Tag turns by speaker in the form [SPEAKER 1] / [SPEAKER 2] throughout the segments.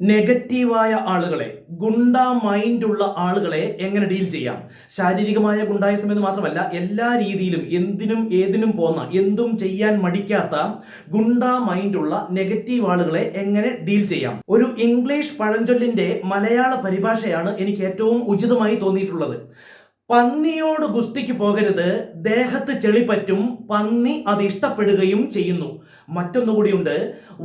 [SPEAKER 1] നെഗറ്റീവായ ആളുകളെ ഗുണ്ട മൈൻഡുള്ള ആളുകളെ എങ്ങനെ ഡീൽ ചെയ്യാം? ശാരീരികമായ ഗുണ്ടായസം എന്ന് മാത്രമല്ല എല്ലാ രീതിയിലും എന്തിനും ഏതിനും പോന്ന എന്തും ചെയ്യാൻ മടിക്കാത്ത ഗുണ്ട മൈൻഡുള്ള നെഗറ്റീവ് ആളുകളെ എങ്ങനെ ഡീൽ ചെയ്യാം? ഒരു ഇംഗ്ലീഷ് പഴഞ്ചൊല്ലിന്റെ മലയാള പരിഭാഷയാണ് എനിക്ക് ഏറ്റവും ഉചിതമായി തോന്നിയിട്ടുള്ളത്. പന്നിയോട് ഗുസ്തിക്ക് പോകരുത് ദേഹത്ത് ചെളി പറ്റും പന്നി അത് ഇഷ്ടപ്പെടുകയും ചെയ്യുന്നു. മറ്റൊന്നുകൂടിയുണ്ട്.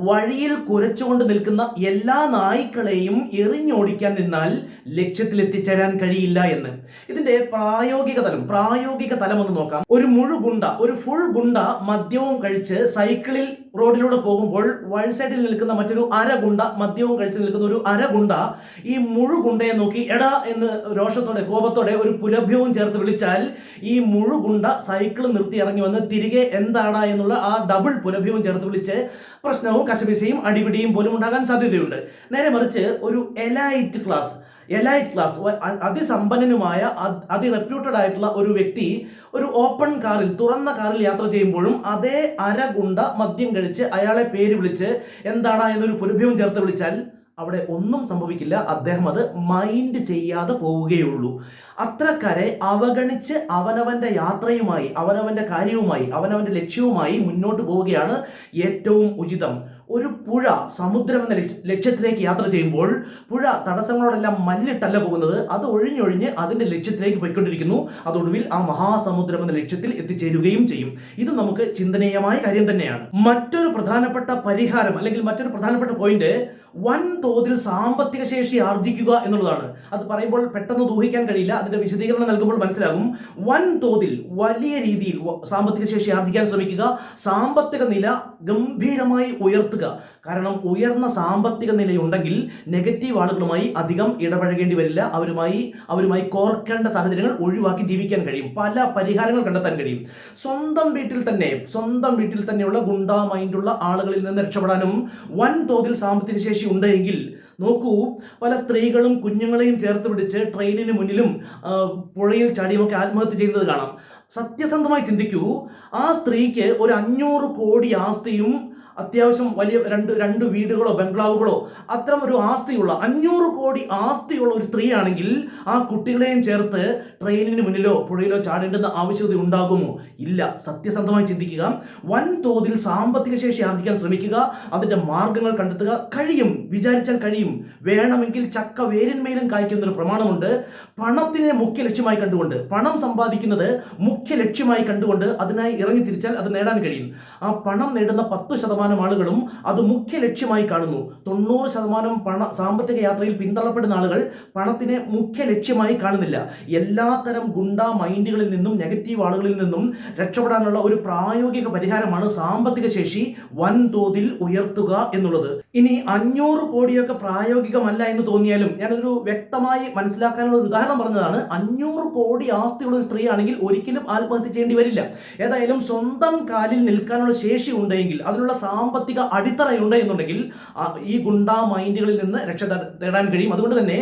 [SPEAKER 1] വഴിയിൽ കുരച്ചുകൊണ്ട് നിൽക്കുന്ന എല്ലാ നായ്ക്കളെയും എറിഞ്ഞോടിക്കാൻ നിന്നാൽ ലക്ഷ്യത്തിൽ എത്തിച്ചേരാൻ കഴിയില്ല എന്ന്. ഇതിന്റെ പ്രായോഗിക തലം പ്രായോഗിക തലം ഒന്ന് നോക്കാം. ഒരു മുഴു ഗുണ്ട ഒരു ഫുൾ ഗുണ്ട മദ്യവും കഴിച്ച് സൈക്കിളിൽ റോഡിലൂടെ പോകുമ്പോൾ വഴി സൈഡിൽ നിൽക്കുന്ന മറ്റൊരു അരഗുണ്ട മദ്യവും കഴിച്ച് നിൽക്കുന്ന ഒരു അരഗുണ്ട ഈ മുഴു ഗുണ്ടയെ നോക്കി എടാ എന്ന് രോഷത്തോടെ കോപത്തോടെ ഒരു പുലഭ്യവും ചേർത്ത് വിളിച്ചാൽ ഈ മുഴു ഗുണ്ട സൈക്കിൾ നിർത്തി ഇറങ്ങി വന്ന് തിരികെ എന്താണ് എന്നുള്ള ആ ഡബിൾ പുലഭ്യവും ചേർത്ത് വിളിച്ച് പ്രശ്നവും കശപിശയും അടിപിടിയും പോലും ഉണ്ടാകാൻ സാധ്യതയുണ്ട്. നേരെ മറിച്ച് ഒരു എലൈറ്റ് ക്ലാസ് എലൈറ്റ് ക്ലാസ് അതിസമ്പന്നനുമായ അതിറെപ്യൂട്ടഡ് ആയിട്ടുള്ള ഒരു വ്യക്തി ഒരു ഓപ്പൺ കാറിൽ തുറന്ന കാറിൽ യാത്ര ചെയ്യുമ്പോഴും അതേ അരകുണ്ട മദ്യം കഴിച്ച് അയാളെ പേര് വിളിച്ച് എന്താണ് എന്നൊരു പുലഭ്യവും ചേർത്ത് വിളിച്ചാൽ അവിടെ ഒന്നും സംഭവിക്കില്ല. അദ്ദേഹം അത് മൈൻഡ് ചെയ്യാതെ പോവുകയുള്ളൂ അത്രക്കാരെ അവഗണിച്ച് അവനവന്റെ യാത്രയുമായി അവനവന്റെ കാര്യവുമായി അവനവന്റെ ലക്ഷ്യവുമായി മുന്നോട്ട് പോവുകയാണ് ഏറ്റവും ഉചിതം. ഒരു പുഴ സമുദ്രം എന്ന ലക്ഷ്യത്തിലേക്ക് യാത്ര ചെയ്യുമ്പോൾ പുഴ തടസ്സങ്ങളോടെല്ലാം മല്ലിട്ടല്ല പോകുന്നത്. അത് ഒഴിഞ്ഞൊഴിഞ്ഞ് അതിന്റെ ലക്ഷ്യത്തിലേക്ക് പോയിക്കൊണ്ടിരിക്കുന്നു. അതൊടുവിൽ ആ മഹാസമുദ്രം എന്ന ലക്ഷ്യത്തിൽ എത്തിച്ചേരുകയും ചെയ്യും. ഇത് നമുക്ക് ചിന്തനീയമായ കാര്യം തന്നെയാണ്. മറ്റൊരു പ്രധാനപ്പെട്ട പരിഹാരം അല്ലെങ്കിൽ മറ്റൊരു പ്രധാനപ്പെട്ട പോയിന്റ് വൻ തോതിൽ സാമ്പത്തിക ശേഷി ആർജിക്കുക എന്നുള്ളതാണ്. അത് പറയുമ്പോൾ പെട്ടെന്ന് ദൂഹിക്കാൻ കഴിയില്ല അതിന്റെ വിശദീകരണം നൽകുമ്പോൾ മനസ്സിലാകും. വൻ തോതിൽ വലിയ രീതിയിൽ സാമ്പത്തിക ശേഷി ആർജിക്കാൻ ശ്രമിക്കുക. സാമ്പത്തിക നില ഗംഭീരമായി ഉയർത്തുക. കാരണം ഉയർന്ന സാമ്പത്തിക നിലയുണ്ടെങ്കിൽ നെഗറ്റീവ് ആളുകളുമായി അധികം ഇടപഴകേണ്ടി വരില്ല. അവരുമായി അവരുമായി കോർക്കേണ്ട സാഹചര്യങ്ങൾ ഒഴിവാക്കി ജീവിക്കാൻ കഴിയും. പല പരിഹാരങ്ങൾ കണ്ടെത്താൻ കഴിയും. സ്വന്തം വീട്ടിൽ തന്നെ സ്വന്തം വീട്ടിൽ തന്നെയുള്ള ഗുണ്ടാ മൈൻഡുള്ള ആളുകളിൽ നിന്ന് രക്ഷപ്പെടാനും വൻ തോതിൽ സാമ്പത്തിക ശേഷി ഉണ്ടെങ്കിൽ നോക്കൂ പല സ്ത്രീകളും കുഞ്ഞുങ്ങളെയും ചേർത്ത് പിടിച്ച് ട്രെയിനിന് മുന്നിലും പുഴയിൽ ചാടിയുമൊക്കെ ആത്മഹത്യ ചെയ്യുന്നത് കാണാം. സത്യസന്ധമായി ചിന്തിക്കൂ ആ സ്ത്രീക്ക് ഒരു അഞ്ഞൂറ് കോടി ആസ്തിയും അത്യാവശ്യം വലിയ രണ്ട് രണ്ട് വീടുകളോ ബംഗ്ലാവുകളോ അത്തരം ഒരു ആസ്തിയുള്ള അഞ്ഞൂറ് കോടി ആസ്തിയുള്ള ഒരു സ്ത്രീയാണെങ്കിൽ ആ കുട്ടികളെയും ചേർത്ത് ട്രെയിനിന് മുന്നിലോ പുഴയിലോ ചാടേണ്ടുന്ന ആവശ്യകത ഉണ്ടാകുമോ? ഇല്ല. സത്യസന്ധമായി ചിന്തിക്കുക. വൻതോതിൽ സാമ്പത്തിക ശേഷി ആർജിക്കാൻ ശ്രമിക്കുക. അതിന്റെ മാർഗങ്ങൾ കണ്ടെത്തുക. കഴിയും. വിചാരിച്ചാൽ കഴിയും. വേണമെങ്കിൽ ചക്ക വേരിന്മേലും കായ്ക്കുന്ന ഒരു പ്രമാണമുണ്ട്. പണത്തിനെ മുഖ്യ ലക്ഷ്യമായി കണ്ടുകൊണ്ട് പണം സമ്പാദിക്കുന്നത് മുഖ്യ ലക്ഷ്യമായി കണ്ടുകൊണ്ട് അതിനായി ഇറങ്ങി തിരിച്ചാൽ അത് നേടാൻ കഴിയും. ആ പണം നേടുന്ന പത്ത് ശതമാനം ശതമാനം ആളുകളും അത് മുഖ്യ ലക്ഷ്യമായി കാണുന്നു. തൊണ്ണൂറ് ശതമാനം പണ സാമ്പത്തിക യാത്രയിൽ പിന്തള്ളപ്പെടുന്ന ആളുകൾ പണത്തിനെ മുഖ്യ ലക്ഷ്യമായി കാണുന്നില്ല. എല്ലാത്തരം ഗുണ്ട മൈൻഡുകളിൽ നിന്നും നെഗറ്റീവ് ആളുകളിൽ നിന്നും രക്ഷപ്പെടാനുള്ള ഒരു പ്രായോഗിക പരിഹാരമാണ് സാമ്പത്തിക ശേഷി വൻതോതിൽ ഉയർത്തുക എന്നുള്ളത്. ഇനി അഞ്ഞൂറ് കോടിയൊക്കെ പ്രായോഗികമല്ല എന്ന് തോന്നിയാലും ഞാനൊരു വ്യക്തമായി മനസ്സിലാക്കാനുള്ള ഒരു ഉദാഹരണം പറഞ്ഞതാണ്. അഞ്ഞൂറ് കോടി ആസ്തിയുള്ള ഒരു സ്ത്രീയാണെങ്കിൽ ഒരിക്കലും ആത്മഹത്യ ചെയ്യേണ്ടി വരില്ല. ഏതായാലും സ്വന്തം കാലിൽ നിൽക്കാനുള്ള ശേഷി ഉണ്ടെങ്കിൽ അതിനുള്ള സാമ്പത്തിക അടിത്തറയുണ്ട് എന്നുണ്ടെങ്കിൽ ഈ ഗുണ്ടാ മൈൻഡുകളിൽ നിന്ന് രക്ഷ തേടാൻ കഴിയും. അതുകൊണ്ട് തന്നെ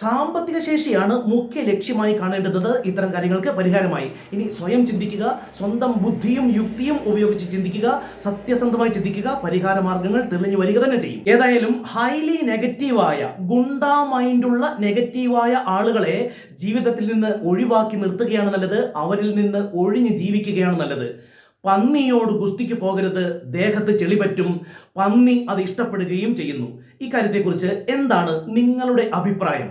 [SPEAKER 1] സാമ്പത്തിക ശേഷിയാണ് മുഖ്യ ലക്ഷ്യമായി കാണേണ്ടത്. ഇത്തരം കാര്യങ്ങൾക്ക് പരിഹാരമായി. ഇനി സ്വയം ചിന്തിക്കുക സ്വന്തം ബുദ്ധിയും യുക്തിയും ഉപയോഗിച്ച് ചിന്തിക്കുക സത്യസന്ധമായി ചിന്തിക്കുക പരിഹാര മാർഗങ്ങൾ തെളിഞ്ഞു വരിക തന്നെ ചെയ്യും. ഏതായാലും ഹൈലി നെഗറ്റീവായ ഗുണ്ടാ മൈൻഡുള്ള നെഗറ്റീവായ ആളുകളെ ജീവിതത്തിൽ നിന്ന് ഒഴിവാക്കി നിർത്തുകയാണ് നല്ലത്. അവരിൽ നിന്ന് ഒഴിഞ്ഞ് ജീവിക്കുകയാണ് നല്ലത്. പന്നിയോട് ഗുസ്തിക്ക് പോകരുത് ദേഹത്ത് ചെളിപറ്റും പന്നി അത് ഇഷ്ടപ്പെടുകയും ചെയ്യുന്നു. ഇക്കാര്യത്തെക്കുറിച്ച് എന്താണ് നിങ്ങളുടെ അഭിപ്രായം?